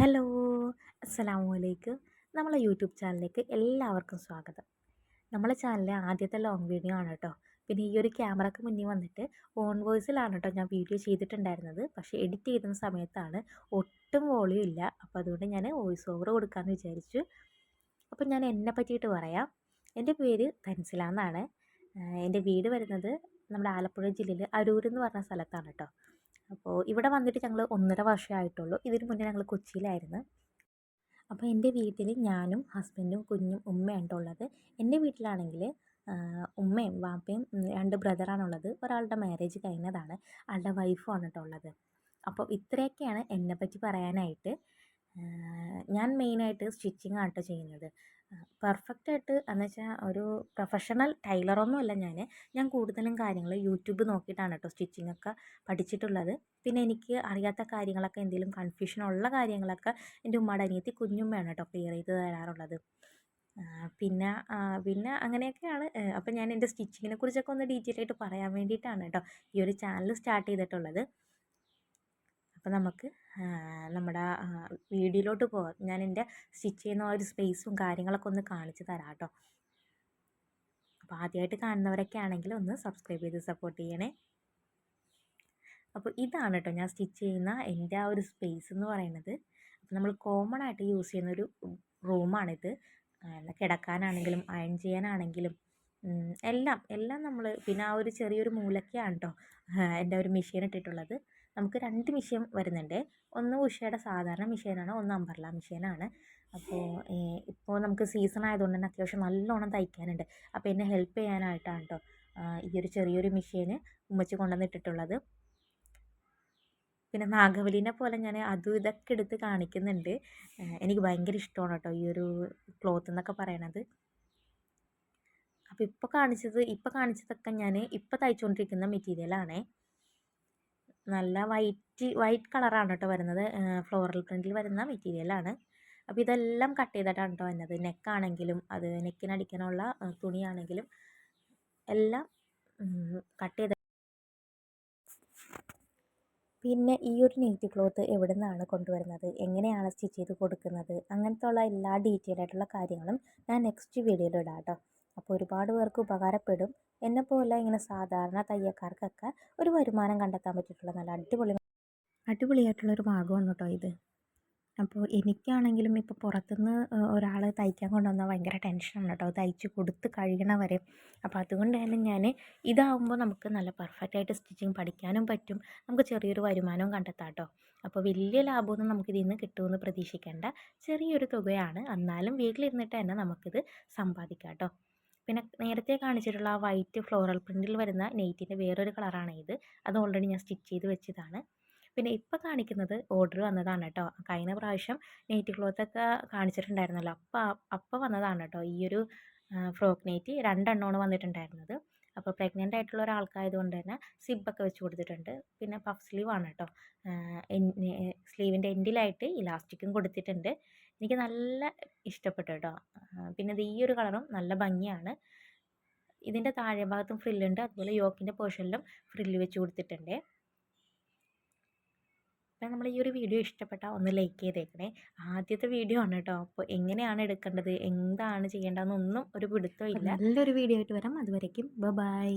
Hello അസ്സലാമു അലൈക്കും. നമ്മളെ യൂട്യൂബ് ചാനലിലേക്ക് എല്ലാവർക്കും സ്വാഗതം. നമ്മളെ ചാനലിലെ ആദ്യത്തെ ലോങ് വീഡിയോ ആണ് കേട്ടോ പിന്നെ ഈ ഒരു ക്യാമറക്ക് മുന്നിൽ വന്നിട്ട് ഓൺ വോയിസിലാണ് കേട്ടോ ഞാൻ വീഡിയോ ചെയ്തിട്ടുണ്ടായിരുന്നത്. പക്ഷേ എഡിറ്റ് ചെയ്യുന്ന സമയത്താണ് ഒട്ടും വോളിയം ഇല്ല. അപ്പോൾ അതുകൊണ്ട് ഞാൻ വോയിസ് ഓവർ കൊടുക്കാമെന്ന് വിചാരിച്ചു. അപ്പോൾ ഞാൻ എന്നെ പറ്റിയിട്ട് പറയാം. എന്റെ പേര് തൻസില എന്നാണ്. എന്റെ വീട് വരുന്നത് നമ്മുടെ ആലപ്പുഴ ജില്ലയിൽ അരൂർ എന്ന് പറഞ്ഞ സ്ഥലത്താണ് കേട്ടോ അപ്പോൾ ഇവിടെ വന്നിട്ട് ഞങ്ങൾ ഒന്നര വർഷമേ ആയിട്ടുള്ളൂ. ഇതിന് മുന്നേ ഞങ്ങൾ കൊച്ചിയിലായിരുന്നു. അപ്പോൾ എന്റെ വീട്ടിൽ ഞാനും ഹസ്ബൻഡും കുഞ്ഞും ഉമ്മയാണ് ഉള്ളത്. എന്റെ വീട്ടിലാണെങ്കിൽ ഉമ്മയും വാപ്പയും രണ്ട് ബ്രദറാണുള്ളത്. ഒരാളുടെ മാരേജ് കഴിഞ്ഞതാണ്. ആളുടെ വൈഫുമാണ് കേട്ടോ ഉള്ളത്. അപ്പോൾ ഇത്രയൊക്കെയാണ് എന്നെപ്പറ്റി പറയാനായിട്ട്. ഞാൻ മെയിനായിട്ട് സ്റ്റിച്ചിങ് ആട്ടോ ചെയ്യുന്നത്. പെർഫെക്റ്റ് ആയിട്ട് എന്ന് വെച്ചാൽ ഒരു പ്രൊഫഷണൽ ടൈലറൊന്നുമല്ല ഞാൻ ഞാൻ കൂടുതലും കാര്യങ്ങൾ യൂട്യൂബ് നോക്കിയിട്ടാണ് കേട്ടോ സ്റ്റിച്ചിങ് ഒക്കെ പഠിച്ചിട്ടുള്ളത്. പിന്നെ എനിക്ക് അറിയാത്ത കാര്യങ്ങളൊക്കെ എന്തെങ്കിലും കൺഫ്യൂഷൻ ഉള്ള കാര്യങ്ങളൊക്കെ എന്റെ ഉമ്മയുടെ അനിയത്തി കുഞ്ഞുമ്മയാണ് കേട്ടോ ക്ലിയർ ചെയ്ത് തരാറുള്ളത്. പിന്നെ പിന്നെ അങ്ങനെയൊക്കെയാണ്. അപ്പം ഞാൻ എന്റെ സ്റ്റിച്ചിങ്ങിനെ കുറിച്ചൊക്കെ ഒന്ന് ഡീറ്റെയിൽ ആയിട്ട് പറയാൻ വേണ്ടിയിട്ടാണ് കേട്ടോ ഈ ഒരു ചാനൽ സ്റ്റാർട്ട് ചെയ്തിട്ടുള്ളത്. അപ്പോൾ നമുക്ക് നമ്മുടെ വീഡിയോയിലോട്ട് പോകാം ഞാൻ എന്റെ സ്റ്റിച്ച് ചെയ്യുന്ന ഒരു സ്പേസും കാര്യങ്ങളൊക്കെ ഒന്ന് കാണിച്ച് തരാം കേട്ടോ. അപ്പോൾ ആദ്യമായിട്ട് കാണുന്നവരൊക്കെ ആണെങ്കിൽ ഒന്ന് സബ്സ്ക്രൈബ് ചെയ്ത് സപ്പോർട്ട് ചെയ്യണേ. അപ്പോൾ ഇതാണ് കേട്ടോ ഞാൻ സ്റ്റിച്ച് ചെയ്യുന്ന എന്റെ ആ ഒരു സ്പേസ് എന്ന് പറയുന്നത്. അപ്പോൾ നമ്മൾ കോമൺ ആയിട്ട് യൂസ് ചെയ്യുന്ന ഒരു റൂമാണിത് കിടക്കാനാണെങ്കിലും അയൺ ചെയ്യാനാണെങ്കിലും എല്ലാം എല്ലാം നമ്മൾ പിന്നെ ആ ഒരു ചെറിയൊരു മൂലക്കെയാണ് കേട്ടോ എന്റെ ഒരു മെഷീൻ ഇട്ടിട്ടുള്ളത്. നമുക്ക് രണ്ട് മിഷ്യൻ വരുന്നുണ്ട്. ഒന്ന് ഉഷയുടെ സാധാരണ മിഷ്യനാണ് ഒന്ന് അമ്പർല മിഷ്യനാണ് അപ്പോൾ ഇപ്പോൾ നമുക്ക് സീസൺ ആയതുകൊണ്ട് തന്നെ അത്യാവശ്യം നല്ലോണം തയ്ക്കാനുണ്ട്. അപ്പോൾ എന്നെ ഹെൽപ്പ് ചെയ്യാനായിട്ടാണ് കേട്ടോ ഈ ഒരു ചെറിയൊരു മിഷ്യന് ഉമ്മച്ച് കൊണ്ടുവന്നിട്ടിട്ടുള്ളത്. പിന്നെ നാഗവലിനെ പോലെ ഞാൻ അതും ഇതൊക്കെ എടുത്ത് കാണിക്കുന്നുണ്ട്. എനിക്ക് ഭയങ്കര ഇഷ്ടമാണ് കേട്ടോ ഈ ഒരു ക്ലോത്ത് എന്നൊക്കെ പറയണത്. അപ്പോൾ ഇപ്പോൾ കാണിച്ചത് ഇപ്പോൾ കാണിച്ചതൊക്കെ ഞാൻ ഇപ്പോൾ തയ്ച്ചുകൊണ്ടിരിക്കുന്ന മെറ്റീരിയലാണേ നല്ല വൈറ്റ് വൈറ്റ് കളറാണ് കേട്ടോ വരുന്നത്. ഫ്ലോറൽ പ്രിന്റിൽ വരുന്ന മെറ്റീരിയലാണ് അപ്പോൾ ഇതെല്ലാം കട്ട് ചെയ്തിട്ടാണ് കേട്ടോ വരുന്നത്. നെക്കാണെങ്കിലും അത് നെക്കിനടിക്കാനുള്ള തുണിയാണെങ്കിലും എല്ലാം കട്ട് ചെയ്ത പിന്നെ ഈ ഒരു നെയ്റ്റ് ക്ലോത്ത് എവിടെ നിന്നാണ് കൊണ്ടുവരുന്നത്? എങ്ങനെയാണ് സ്റ്റിച്ച് ചെയ്ത് കൊടുക്കുന്നത്? അങ്ങനത്തെ ഉള്ള എല്ലാ ഡീറ്റെയിൽ ആയിട്ടുള്ള കാര്യങ്ങളും ഞാൻ നെക്സ്റ്റ് വീഡിയോയിൽ ഇടാം കേട്ടോ. അപ്പോൾ ഒരുപാട് പേർക്ക് ഉപകാരപ്പെടും. എന്നെപ്പോലെ ഇങ്ങനെ സാധാരണ തയ്യക്കാർക്കൊക്കെ ഒരു വരുമാനം കണ്ടെത്താൻ പറ്റിയിട്ടുള്ള നല്ല അടിപൊളി അടിപൊളിയായിട്ടുള്ളൊരു മാർഗമാണ് കേട്ടോ ഇത്. അപ്പോൾ എനിക്കാണെങ്കിലും ഇപ്പോൾ പുറത്തുനിന്ന് ഒരാൾ തയ്ക്കാൻ കൊണ്ടുവന്നാൽ ഭയങ്കര ടെൻഷനാണ് കേട്ടോ. തയ്ച്ച് കൊടുത്ത് കഴിയണ വരെ അപ്പോൾ അതുകൊണ്ട് തന്നെ ഞാൻ ഇതാവുമ്പോൾ നമുക്ക് നല്ല പെർഫെക്റ്റ് ആയിട്ട് സ്റ്റിച്ചിങ് പഠിക്കാനും പറ്റും. നമുക്ക് ചെറിയൊരു വരുമാനവും കണ്ടെത്താം കേട്ടോ. അപ്പോൾ വലിയ ലാഭമൊന്നും നമുക്കിതിൽ നിന്ന് കിട്ടുമെന്ന് പ്രതീക്ഷിക്കേണ്ട ചെറിയൊരു തുകയാണ്. എന്നാലും വീട്ടിലിരുന്നിട്ട് തന്നെ നമുക്കിത് സമ്പാദിക്കാം കേട്ടോ. പിന്നെ നേരത്തെ കാണിച്ചിട്ടുള്ള ആ വൈറ്റ് ഫ്ലോറൽ പ്രിന്റിൽ വരുന്ന നെയ്റ്റിന്റെ വേറൊരു കളറാണ് ഇത്. അത് ഓൾറെഡി ഞാൻ സ്റ്റിച്ച് ചെയ്ത് വെച്ചതാണ്. പിന്നെ ഇപ്പോൾ കാണിക്കുന്നത് ഓർഡർ വന്നതാണ് കേട്ടോ കഴിഞ്ഞ പ്രാവശ്യം നെയ്റ്റ് ക്ലോത്തൊക്കെ കാണിച്ചിട്ടുണ്ടായിരുന്നല്ലോ. അപ്പോൾ അപ്പോൾ വന്നതാണ് കേട്ടോ ഈ ഒരു ഫ്രോക്ക് നെയ്റ്റ് രണ്ടെണ്ണമാണ് വന്നിട്ടുണ്ടായിരുന്നത്. അപ്പോൾ പ്രഗ്നന്റ് ആയിട്ടുള്ള ഒരാൾക്കായതുകൊണ്ട് തന്നെ സിബൊക്കെ വെച്ച് കൊടുത്തിട്ടുണ്ട്. പിന്നെ പഫ് സ്ലീവാണ് കേട്ടോ സ്ലീവിന്റെ എൻഡിലായിട്ട് ഇലാസ്റ്റിക്കും കൊടുത്തിട്ടുണ്ട്. എനിക്ക് നല്ല ഇഷ്ടപ്പെട്ടു കേട്ടോ പിന്നെ ഈ ഒരു കളറും നല്ല ഭംഗിയാണ്. ഇതിന്റെ താഴെ ഭാഗത്തും ഫ്രില്ലുണ്ട്. അതുപോലെ യോക്കിന്റെ പോർഷനിലും ഫ്രില്ല് വെച്ച് കൊടുത്തിട്ടുണ്ട്. അപ്പം നമ്മൾ ഈ ഒരു വീഡിയോ ഇഷ്ടപ്പെട്ടാൽ ഒന്ന് ലൈക്ക് ചെയ്തേക്കണേ. ആദ്യത്തെ വീഡിയോ ആണ് കേട്ടോ അപ്പോൾ എങ്ങനെയാണ് എടുക്കേണ്ടത്? എന്താണ് ചെയ്യേണ്ടതെന്നൊന്നും ഒരു പിടുത്തമില്ല നല്ലൊരു വീഡിയോ ആയിട്ട് വരാം. അതുവരേക്കും. ബൈ